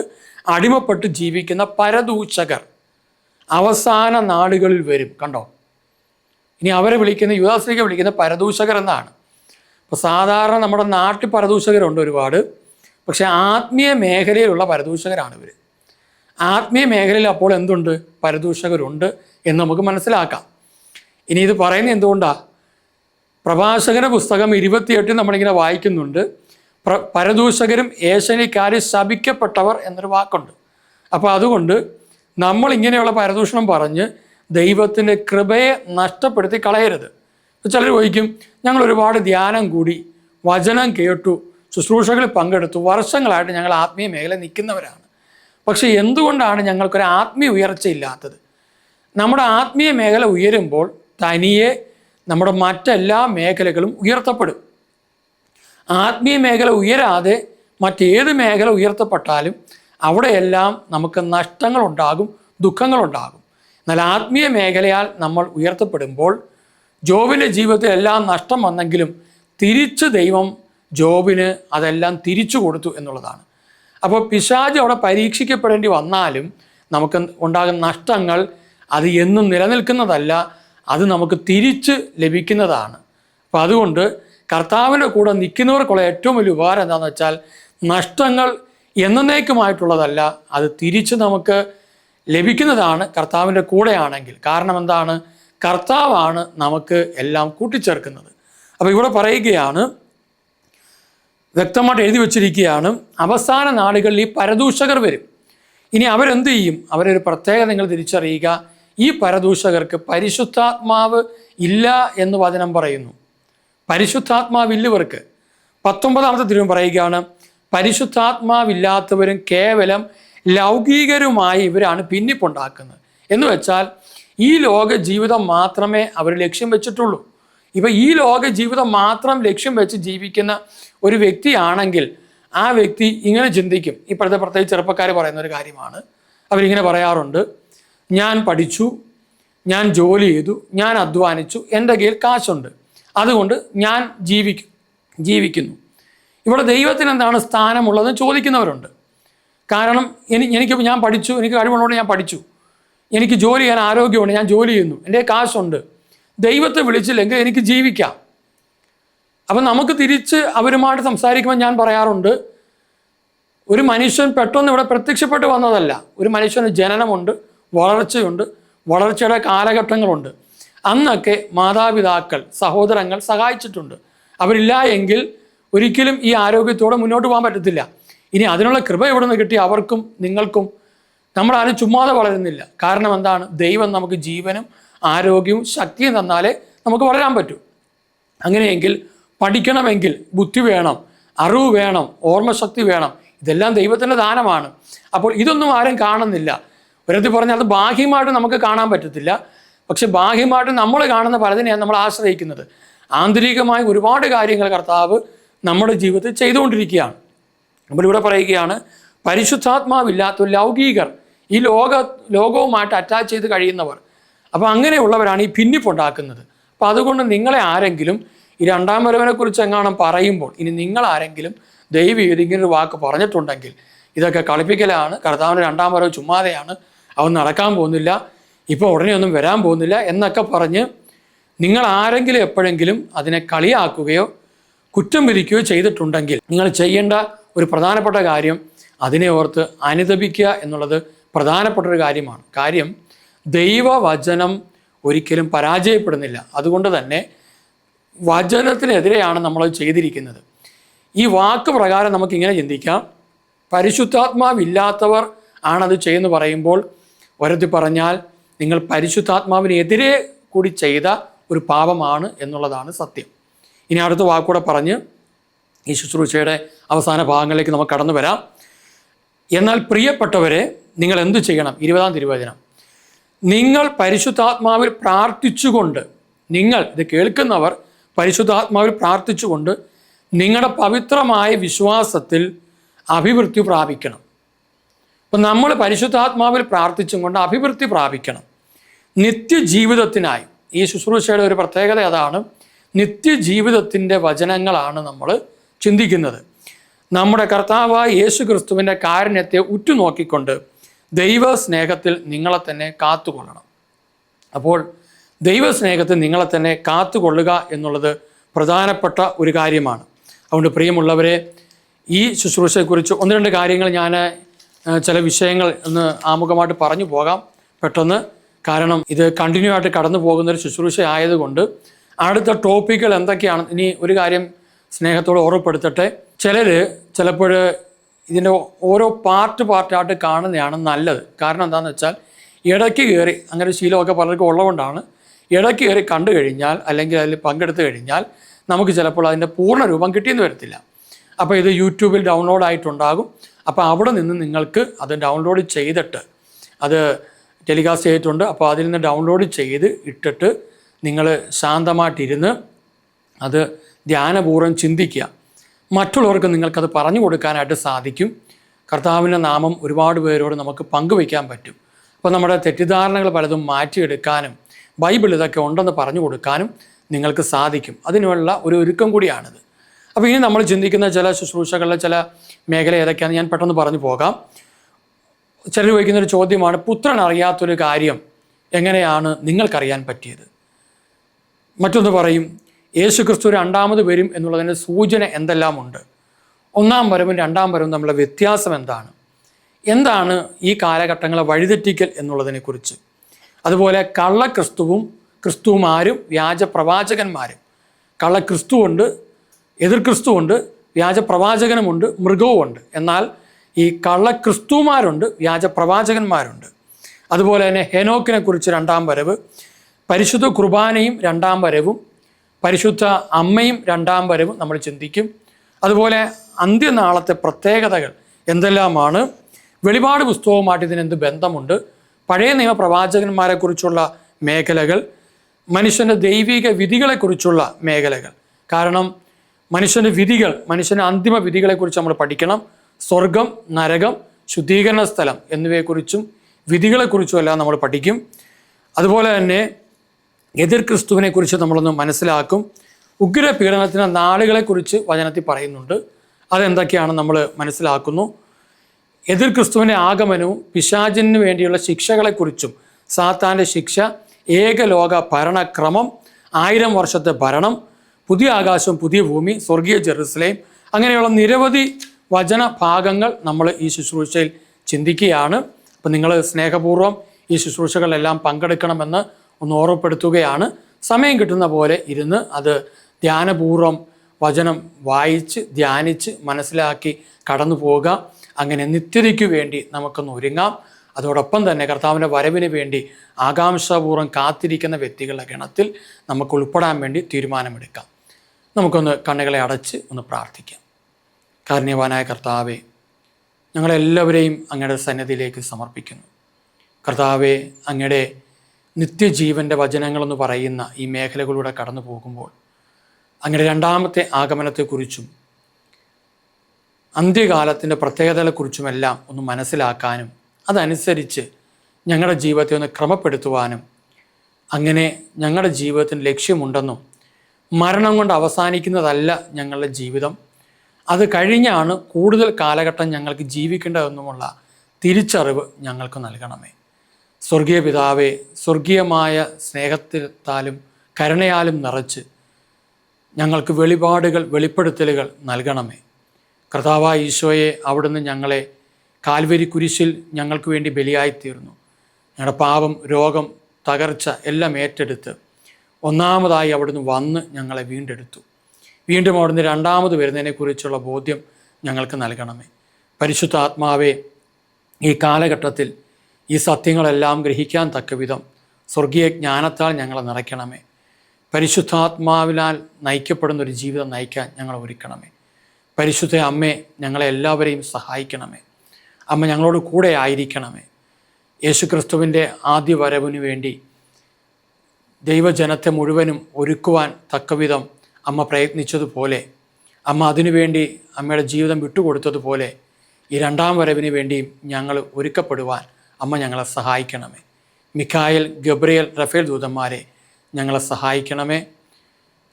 അടിമപ്പെട്ട് ജീവിക്കുന്ന പരദൂഷകർ അവസാന നാടുകളിൽ വരും. കണ്ടോ? ഇനി അവരെ വിളിക്കുന്ന യുവദാസിലേക്ക് വിളിക്കുന്ന പരദൂഷകർ എന്നാണ്. ഇപ്പോൾ സാധാരണ നമ്മുടെ നാട്ടിൽ പരദൂഷകരുണ്ട് ഒരുപാട്. പക്ഷെ ആത്മീയ മേഖലയിലുള്ള പരദൂഷകരാണ് ഇവർ ആത്മീയ മേഖലയിൽ അപ്പോൾ എന്തുണ്ട്? പരദൂഷകരുണ്ട് എന്ന് നമുക്ക് മനസ്സിലാക്കാം. ഇനി ഇത് പറയുന്നത് എന്തുകൊണ്ടാണ് പ്രഭാഷകന പുസ്തകം ഇരുപത്തിയെട്ടിൽ നമ്മളിങ്ങനെ വായിക്കുന്നുണ്ട്. പ്ര പരദൂഷകരും ഏശനിക്കാരി ശപിക്കപ്പെട്ടവർ എന്നൊരു വാക്കുണ്ട്. അപ്പോൾ അതുകൊണ്ട് നമ്മൾ ഇങ്ങനെയുള്ള പരദൂഷണം പറഞ്ഞ് ദൈവത്തിന്റെ കൃപയെ നഷ്ടപ്പെടുത്തി കളയരുത്. ചിലർ ചോദിക്കും ഞങ്ങൾ ഒരുപാട് ധ്യാനം കൂടി വചനം കേട്ടു ശുശ്രൂഷകളിൽ പങ്കെടുത്തു വർഷങ്ങളായിട്ട് ഞങ്ങൾ ആത്മീയ മേഖല നിൽക്കുന്നവരാണ്. പക്ഷേ എന്തുകൊണ്ടാണ് ഞങ്ങൾക്കൊരു ആത്മീയ ഉയർച്ചയില്ലാത്തത്? നമ്മുടെ ആത്മീയ മേഖല ഉയരുമ്പോൾ തനിയെ നമ്മുടെ മറ്റെല്ലാ മേഖലകളും ഉയർത്തപ്പെടും. ആത്മീയ മേഖല ഉയരാതെ മറ്റേത് മേഖല ഉയർത്തപ്പെട്ടാലും അവിടെയെല്ലാം നമുക്ക് നഷ്ടങ്ങളുണ്ടാകും ദുഃഖങ്ങളുണ്ടാകും. എന്നാൽ ആത്മീയ മേഖലയാൽ നമ്മൾ ഉയർത്തപ്പെടുമ്പോൾ ജോബിന്റെ ജീവിതത്തിൽ എല്ലാം നഷ്ടം വന്നെങ്കിലും തിരിച്ച് ദൈവം ജോബിന് അതെല്ലാം തിരിച്ചു കൊടുത്തു എന്നുള്ളതാണ്. അപ്പോൾ പിശാജ് അവിടെ പരീക്ഷിക്കപ്പെടേണ്ടി വന്നാലും നമുക്ക് ഉണ്ടാകുന്ന നഷ്ടങ്ങൾ അത് എന്നും നിലനിൽക്കുന്നതല്ല അത് നമുക്ക് തിരിച്ച് ലഭിക്കുന്നതാണ്. അപ്പം അതുകൊണ്ട് കർത്താവിന്റെ കൂടെ നിൽക്കുന്നവർക്കുള്ള ഏറ്റവും വലിയ ഉപകാരം എന്താണെന്ന് വെച്ചാൽ നഷ്ടങ്ങൾ എന്നേക്കുമായിട്ടുള്ളതല്ല അത് തിരിച്ച് നമുക്ക് ലഭിക്കുന്നതാണ് കർത്താവിന്റെ കൂടെയാണെങ്കിൽ. കാരണം എന്താണ്? കർത്താവാണ് നമുക്ക് എല്ലാം കൂട്ടിച്ചേർക്കുന്നത്. അപ്പോൾ ഇവിടെ പറയുകയാണ് വ്യക്തമായിട്ട് എഴുതി വച്ചിരിക്കുകയാണ് അവസാന നാളുകളിൽ ഈ പരദൂഷകർ വരും. ഇനി അവരെന്ത് ചെയ്യും? അവരൊരു പ്രത്യേകത നിങ്ങൾ തിരിച്ചറിയുക. ഈ പരദൂഷകർക്ക് പരിശുദ്ധാത്മാവ് ഇല്ല എന്ന് വചനം പറയുന്നു. പരിശുദ്ധാത്മാവില്ലവർക്ക്. പത്തൊമ്പതാമത്തെ തിരുവം പറയുകയാണ് പരിശുദ്ധാത്മാവില്ലാത്തവരും കേവലം ലൗകികരുമായി ഇവരാണ് പിന്നിപ്പുണ്ടാക്കുന്നത് എന്ന് വെച്ചാൽ ഈ ലോക ജീവിതം മാത്രമേ അവർ ലക്ഷ്യം വെച്ചിട്ടുള്ളൂ. ഇപ്പം ഈ ലോക ജീവിതം മാത്രം ലക്ഷ്യം വെച്ച് ജീവിക്കുന്ന ഒരു വ്യക്തിയാണെങ്കിൽ ആ വ്യക്തി ഇങ്ങനെ ചിന്തിക്കും. ഇപ്പോഴത്തെ പ്രത്യേകിച്ച് ചെറുപ്പക്കാർ പറയുന്ന ഒരു കാര്യമാണ്. അവരിങ്ങനെ പറയാറുണ്ട് ഞാൻ പഠിച്ചു ഞാൻ ജോലി ചെയ്തു ഞാൻ അധ്വാനിച്ചു എന്റെ കയ്യിൽ കാശുണ്ട്. അതുകൊണ്ട് ഞാൻ ജീവിക്കും ജീവിക്കുന്നു. ഇവിടെ ദൈവത്തിന് എന്താണ് സ്ഥാനമുള്ളതെന്ന് ചോദിക്കുന്നവരുണ്ട്. കാരണം എനി എനിക്ക് ഞാൻ പഠിച്ചു എനിക്ക് കഴിവുള്ളതുകൊണ്ട് ഞാൻ പഠിച്ചു. എനിക്ക് ജോലി ചെയ്യാൻ ആരോഗ്യമുണ്ട് ഞാൻ ജോലി ചെയ്യുന്നു എന്റെ കാശുണ്ട്. ദൈവത്തെ വിളിച്ചില്ലെങ്കിൽ എനിക്ക് ജീവിക്കാം. അപ്പം നമുക്ക് തിരിച്ച് അവരുമായിട്ട് സംസാരിക്കുമ്പോൾ ഞാൻ പറയാറുണ്ട് ഒരു മനുഷ്യൻ പെട്ടെന്ന് ഇവിടെ പ്രത്യക്ഷപ്പെട്ട് വന്നതല്ല. ഒരു മനുഷ്യന് ജനനമുണ്ട് വളർച്ചയുണ്ട്. വളർച്ചയുടെ കാലഘട്ടങ്ങളുണ്ട്. അന്നൊക്കെ മാതാപിതാക്കൾ സഹോദരങ്ങൾ സഹായിച്ചിട്ടുണ്ട്. അവരില്ല എങ്കിൽ ഒരിക്കലും ഈ ആരോഗ്യത്തോടെ മുന്നോട്ട് പോകാൻ പറ്റത്തില്ല. ഇനി അതിനുള്ള കൃപ എവിടെ നിന്ന് കിട്ടി അവർക്കും നിങ്ങൾക്കും. നമ്മളാരും ചുമ്മാതെ വളരുന്നില്ല. കാരണം എന്താണ്? ദൈവം നമുക്ക് ജീവനും ആരോഗ്യവും ശക്തിയും തന്നാലേ നമുക്ക് വളരാൻ പറ്റൂ. അങ്ങനെയെങ്കിൽ പഠിക്കണമെങ്കിൽ ബുദ്ധി വേണം അറിവ് വേണം ഓർമ്മശക്തി വേണം. ഇതെല്ലാം ദൈവത്തിന്റെ ദാനമാണ്. അപ്പോൾ ഇതൊന്നും ആരും കാണുന്നില്ല. ഒരത്തിൽ പറഞ്ഞാൽ അത് ബാഹ്യമായിട്ട് നമുക്ക് കാണാൻ പറ്റത്തില്ല. പക്ഷെ ബാഹ്യമായിട്ട് നമ്മൾ കാണുന്ന പലതിനെയാണ് നമ്മൾ ആശ്രയിക്കുന്നത്. ആന്തരികമായി ഒരുപാട് കാര്യങ്ങൾ കർത്താവ് നമ്മുടെ ജീവിതത്തിൽ ചെയ്തുകൊണ്ടിരിക്കുകയാണ്. നമ്മളിവിടെ പറയുകയാണ് പരിശുദ്ധാത്മാവില്ലാത്ത ലൗകികർ ഈ ലോക ലോകവുമായിട്ട് അറ്റാച്ച് ചെയ്ത് കഴിയുന്നവർ. അപ്പോൾ അങ്ങനെയുള്ളവരാണ് ഈ ഭിന്നിപ്പുണ്ടാക്കുന്നത്. അപ്പോൾ അതുകൊണ്ട് നിങ്ങളെ ആരെങ്കിലും ഈ രണ്ടാം വരവനെക്കുറിച്ച് കുറിച്ച് എങ്ങാനും പറയുമ്പോൾ ഇനി നിങ്ങൾ ആരെങ്കിലും ദൈവം ഒരു വാക്ക് പറഞ്ഞിട്ടുണ്ടെങ്കിൽ ഇതൊക്കെ കളിപ്പിക്കലാണ്. കർത്താവിന്റെ രണ്ടാം വരവ് ചുമ്മാതെയാണ്. അവൻ നടക്കാൻ പോകുന്നില്ല. ഇപ്പോൾ ഉടനെ ഒന്നും വരാൻ പോകുന്നില്ല എന്നൊക്കെ പറഞ്ഞ് നിങ്ങൾ ആരെങ്കിലും എപ്പോഴെങ്കിലും അതിനെ കളിയാക്കുകയോ കുറ്റം വിധിക്കുകയോ ചെയ്തിട്ടുണ്ടെങ്കിൽ നിങ്ങൾ ചെയ്യേണ്ട ഒരു പ്രധാനപ്പെട്ട കാര്യം അതിനെ ഓർത്ത് അനുദപിക്കുക എന്നുള്ളത് പ്രധാനപ്പെട്ട ഒരു കാര്യമാണ്. കാര്യം ദൈവവചനം ഒരിക്കലും പരാജയപ്പെടുന്നില്ല. അതുകൊണ്ട് തന്നെ വചനത്തിനെതിരെയാണ് നമ്മൾ ചെയ്തിരിക്കുന്നത്. ഈ വാക്ക് പ്രകാരം നമുക്കിങ്ങനെ ചിന്തിക്കാം. പരിശുദ്ധാത്മാവില്ലാത്തവർ ആണത് ചെയ്യുന്നു പറയുമ്പോൾ ഒരത്തി പറഞ്ഞാൽ നിങ്ങൾ പരിശുദ്ധാത്മാവിനെതിരെ കൂടി ചെയ്ത ഒരു പാപമാണ് എന്നുള്ളതാണ് സത്യം. ഇനി അടുത്ത വാക്കൂടെ പറഞ്ഞ് ഈ ശുശ്രൂഷയുടെ അവസാന ഭാഗങ്ങളിലേക്ക് നമുക്ക് കടന്നു വരാം. എന്നാൽ പ്രിയപ്പെട്ടവരെ നിങ്ങൾ എന്തു ചെയ്യണം? ഇരുപതാം തിരുവചനം. നിങ്ങൾ പരിശുദ്ധാത്മാവിൽ പ്രാർത്ഥിച്ചുകൊണ്ട് നിങ്ങൾ ഇത് കേൾക്കുന്നവർ പരിശുദ്ധാത്മാവിൽ പ്രാർത്ഥിച്ചുകൊണ്ട് നിങ്ങളുടെ പവിത്രമായ വിശ്വാസത്തിൽ അഭിവൃദ്ധി പ്രാപിക്കണം. അപ്പം നമ്മൾ പരിശുദ്ധാത്മാവിൽ പ്രാർത്ഥിച്ചും കൊണ്ട് അഭിവൃദ്ധി പ്രാപിക്കണം. നിത്യജീവിതത്തിനായി. ഈ ശുശ്രൂഷയുടെ ഒരു പ്രത്യേകത അതാണ്. നിത്യജീവിതത്തിന്റെ വചനങ്ങളാണ് നമ്മൾ ചിന്തിക്കുന്നത്. നമ്മുടെ കർത്താവായ യേശു ക്രിസ്തുവിന്റെ കാരുണ്യത്തെ ഉറ്റുനോക്കിക്കൊണ്ട് ദൈവ സ്നേഹത്തിൽ നിങ്ങളെ തന്നെ കാത്തുകൊള്ളണം. അപ്പോൾ ദൈവസ്നേഹത്തിൽ നിങ്ങളെ തന്നെ കാത്തുകൊള്ളുക എന്നുള്ളത് പ്രധാനപ്പെട്ട ഒരു കാര്യമാണ്. അതുകൊണ്ട് പ്രിയമുള്ളവരെ ഈ ശുശ്രൂഷയെക്കുറിച്ച് ഒന്ന് രണ്ട് കാര്യങ്ങൾ ഞാൻ ചില വിഷയങ്ങൾ ഒന്ന് ആമുഖമായിട്ട് പറഞ്ഞു പോകാം. പെട്ടെന്ന് കാരണം ഇത് കണ്ടിന്യൂ ആയിട്ട് കടന്നു പോകുന്ന ഒരു ശുശ്രൂഷ ആയതുകൊണ്ട് അടുത്ത ടോപ്പിക്കുകൾ എന്തൊക്കെയാണ്? ഇനി ഒരു കാര്യം സ്നേഹത്തോട് ഓർമ്മപ്പെടുത്തട്ടെ. ചിലർ ചിലപ്പോൾ ഇതിന്റെ ഓരോ പാർട്ട് പാർട്ടായിട്ട് കാണുന്നതാണ് നല്ലത്. കാരണം എന്താണെന്ന് വെച്ചാൽ ഇടയ്ക്ക് കയറി അങ്ങനെ ശീലമൊക്കെ പലർക്കും ഉള്ളതുകൊണ്ടാണ് ഇടയ്ക്ക് കയറി കണ്ടു കഴിഞ്ഞാൽ അല്ലെങ്കിൽ അതിൽ പങ്കെടുത്തു കഴിഞ്ഞാൽ നമുക്ക് ചിലപ്പോൾ അതിന്റെ പൂർണ രൂപം കിട്ടിയെന്ന് വരത്തില്ല. അപ്പോൾ ഇത് യൂട്യൂബിൽ ഡൗൺലോഡ് ആയിട്ടുണ്ടാകും. അപ്പോൾ അവിടെ നിന്ന് നിങ്ങൾക്ക് അത് ഡൗൺലോഡ് ചെയ്തിട്ട് അത് ടെലികാസ്റ്റ് ചെയ്തിട്ടുണ്ട്. അപ്പോൾ അതിൽ നിന്ന് ഡൗൺലോഡ് ചെയ്ത് ഇട്ടിട്ട് നിങ്ങൾ ശാന്തമായിട്ടിരുന്ന് അത് ധ്യാനപൂർവം ചിന്തിക്കുക. മറ്റുള്ളവർക്ക് നിങ്ങൾക്കത് പറഞ്ഞു കൊടുക്കാനായിട്ട് സാധിക്കും. കർത്താവിന്റെ നാമം ഒരുപാട് പേരോട് നമുക്ക് പങ്കുവയ്ക്കാൻ പറ്റും. അപ്പോൾ നമ്മുടെ തെറ്റിദ്ധാരണകൾ പലതും മാറ്റിയെടുക്കാനും ബൈബിൾ ഇതൊക്കെ ഉണ്ടെന്ന് പറഞ്ഞു കൊടുക്കാനും നിങ്ങൾക്ക് സാധിക്കും. അതിനുള്ള ഒരു ഒരുക്കം കൂടിയാണിത്. അപ്പോൾ ഇനി നമ്മൾ ചിന്തിക്കുന്ന ചില ശുശ്രൂഷകളിലെ ചില മേഖല ഏതൊക്കെയാണെന്ന് ഞാൻ പെട്ടെന്ന് പറഞ്ഞു പോകാം. ചിലർ ചോദിക്കുന്ന ഒരു ചോദ്യമാണ് പുത്രൻ അറിയാത്തൊരു കാര്യം എങ്ങനെയാണ് നിങ്ങൾക്കറിയാൻ പറ്റിയത്? മറ്റൊന്ന് പറയും യേശു ക്രിസ്തു രണ്ടാമത് വരും എന്നുള്ളതിന്റെ സൂചന എന്തെല്ലാമുണ്ട് ഒന്നാം വരവും രണ്ടാം വരവും തമ്മിലുള്ള വ്യത്യാസം എന്താണ്? എന്താണ് ഈ കാലഘട്ടങ്ങളെ വഴിതെറ്റിക്കൽ എന്നുള്ളതിനെക്കുറിച്ച്? അതുപോലെ കള്ളക്രിസ്തുവും ക്രിസ്തുമാരും വ്യാജ പ്രവാചകന്മാരും കള്ളക്രിസ്തുവുണ്ട് എതിർ ക്രിസ്തുവുണ്ട് വ്യാജ പ്രവാചകനുമുണ്ട് മൃഗവുമുണ്ട്. എന്നാൽ ഈ കള്ളക്രിസ്തുമാരുണ്ട് വ്യാജപ്രവാചകന്മാരുണ്ട്. വ്യാജ പ്രവാചകന്മാരുണ്ട് അതുപോലെ തന്നെ ഹെനോക്കിനെ കുറിച്ച് രണ്ടാം വരവ് പരിശുദ്ധ കുർബാനയും രണ്ടാം വരവും പരിശുദ്ധ അമ്മയും രണ്ടാം വരവും നമ്മൾ ചിന്തിക്കും. അതുപോലെ അന്ത്യനാളത്തെ പ്രത്യേകതകൾ എന്തെല്ലാമാണ്? വെളിപാട് പുസ്തകവുമായിട്ട് ഇതിനെന്ത് ബന്ധമുണ്ട്? പഴയ നിയമ പ്രവാചകന്മാരെക്കുറിച്ചുള്ള മേഖലകൾ മനുഷ്യന്റെ ദൈവിക വിധികളെക്കുറിച്ചുള്ള മേഖലകൾ. കാരണം മനുഷ്യന്റെ വിധികൾ മനുഷ്യന്റെ അന്തിമ വിധികളെക്കുറിച്ച് നമ്മൾ പഠിക്കണം. സ്വർഗം നരകം ശുദ്ധീകരണ സ്ഥലം എന്നിവയെക്കുറിച്ചും വിധികളെക്കുറിച്ചും എല്ലാം നമ്മൾ പഠിക്കും. അതുപോലെ തന്നെ എതിർ ക്രിസ്തുവിനെ കുറിച്ച് നമ്മളൊന്ന് മനസ്സിലാക്കും. ഉഗ്ര പീഡനത്തിന്റെ നാളുകളെക്കുറിച്ച് വചനത്തിൽ പറയുന്നുണ്ട്. അതെന്തൊക്കെയാണ് നമ്മൾ മനസ്സിലാക്കുന്നു. എതിർ ക്രിസ്തുവിന്റെ ആഗമനവും പിശാചിന് വേണ്ടിയുള്ള ശിക്ഷകളെക്കുറിച്ചും സാത്താന്റെ ശിക്ഷ ഏകലോക ഭരണക്രമം ആയിരം വർഷത്തെ ഭരണം പുതിയ ആകാശം പുതിയ ഭൂമി സ്വർഗീയ ജെറുസലേം അങ്ങനെയുള്ള നിരവധി വചന ഭാഗങ്ങൾ നമ്മൾ ഈ ശുശ്രൂഷയിൽ ചിന്തിക്കുകയാണ്. അപ്പം നിങ്ങൾ സ്നേഹപൂർവം ഈ ശുശ്രൂഷകളെല്ലാം പങ്കെടുക്കണമെന്ന് ഒന്ന് ഓർമ്മപ്പെടുത്തുകയാണ്. സമയം കിട്ടുന്ന പോലെ ഇരുന്ന് അത് ധ്യാനപൂർവം വചനം വായിച്ച് ധ്യാനിച്ച് മനസ്സിലാക്കി കടന്നു പോവുക. അങ്ങനെ നിത്യതയ്ക്കു വേണ്ടി നമുക്കൊന്ന് ഒരുങ്ങാം. അതോടൊപ്പം തന്നെ കർത്താവിന്റെ വരവിന് വേണ്ടി ആകാംക്ഷാപൂർവം കാത്തിരിക്കുന്ന വ്യക്തികളുടെ ഗണത്തിൽ നമുക്ക് ഉൾപ്പെടാൻ വേണ്ടി തീരുമാനമെടുക്കാം. നമുക്കൊന്ന് കണ്ണുകളെ അടച്ച് ഒന്ന് പ്രാർത്ഥിക്കാം. കാരുണ്യവാനായ കർത്താവെ ഞങ്ങളെല്ലാവരെയും അങ്ങയുടെ സന്നിധിയിലേക്ക് സമർപ്പിക്കുന്നു. കർത്താവെ അങ്ങയുടെ നിത്യജീവന്റെ വചനങ്ങളെന്ന് പറയുന്ന ഈ മേഖലകളിലൂടെ കടന്നു പോകുമ്പോൾ അങ്ങയുടെ രണ്ടാമത്തെ ആഗമനത്തെക്കുറിച്ചും അന്ത്യകാലത്തിന്റെ പ്രത്യേകതകളെക്കുറിച്ചുമെല്ലാം ഒന്ന് മനസ്സിലാക്കാനും അതനുസരിച്ച് ഞങ്ങളുടെ ജീവിതത്തെ ഒന്ന് ക്രമപ്പെടുത്തുവാനും അങ്ങനെ ഞങ്ങളുടെ ജീവിതത്തിന് ലക്ഷ്യമുണ്ടെന്നും മരണം കൊണ്ട് അവസാനിക്കുന്നതല്ല ഞങ്ങളുടെ ജീവിതം. അത് കഴിഞ്ഞാണ് കൂടുതൽ കാലഘട്ടം ഞങ്ങൾക്ക് ജീവിക്കേണ്ടതെന്നുമുള്ള തിരിച്ചറിവ് ഞങ്ങൾക്ക് നൽകണമേ. സ്വർഗീയ പിതാവെ സ്വർഗീയമായ സ്നേഹത്താലും കരുണയാലും നിറച്ച് ഞങ്ങൾക്ക് വെളിപാടുകൾ വെളിപ്പെടുത്തലുകൾ നൽകണമേ. കർത്താവായ ഈശോയെ അവിടുന്ന് ഞങ്ങളെ കാൽവരി കുരിശിൽ ഞങ്ങൾക്ക് വേണ്ടി ബലിയായിത്തീർന്നു. ഞങ്ങളുടെ പാപം രോഗം തകർച്ച എല്ലാം ഏറ്റെടുത്ത് ഒന്നാമതായി അവിടുന്ന് വന്ന് ഞങ്ങളെ വീണ്ടെടുത്തു. വീണ്ടും അവിടുന്ന് രണ്ടാമത് വരുന്നതിനെക്കുറിച്ചുള്ള ബോധ്യം ഞങ്ങൾക്ക് നൽകണമേ. പരിശുദ്ധ ആത്മാവെ ഈ കാലഘട്ടത്തിൽ ഈ സത്യങ്ങളെല്ലാം ഗ്രഹിക്കാൻ തക്ക വിധം സ്വർഗീയ ജ്ഞാനത്താൽ ഞങ്ങളെ നിറയ്ക്കണമേ. പരിശുദ്ധാത്മാവിനാൽ നയിക്കപ്പെടുന്ന ഒരു ജീവിതം നയിക്കാൻ ഞങ്ങളെ ഒരുക്കണമേ. പരിശുദ്ധ അമ്മേ ഞങ്ങളെ എല്ലാവരെയും സഹായിക്കണമേ. അമ്മ ഞങ്ങളോട് കൂടെ ആയിരിക്കണമേ. യേശുക്രിസ്തുവിന്റെ ആദ്യ വരവിന് വേണ്ടി ദൈവജനത്തെ മുഴുവനും ഒരുക്കുവാൻ തക്കവിധം അമ്മ പ്രയത്നിച്ചതുപോലെ അമ്മ അതിനുവേണ്ടി അമ്മയുടെ ജീവിതം വിട്ടുകൊടുത്തതുപോലെ ഈ രണ്ടാം വരവിന് വേണ്ടിയും ഞങ്ങൾ ഒരുക്കപ്പെടുവാൻ അമ്മ ഞങ്ങളെ സഹായിക്കണമേ. മിഖായൽ ഗബ്രിയൽ റഫേൽ ദൂതന്മാരെ ഞങ്ങളെ സഹായിക്കണമേ.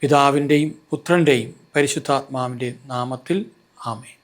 പിതാവിന്റെയും പുത്രന്റെയും പരിശുദ്ധാത്മാവിന്റെയും നാമത്തിൽ ആമേ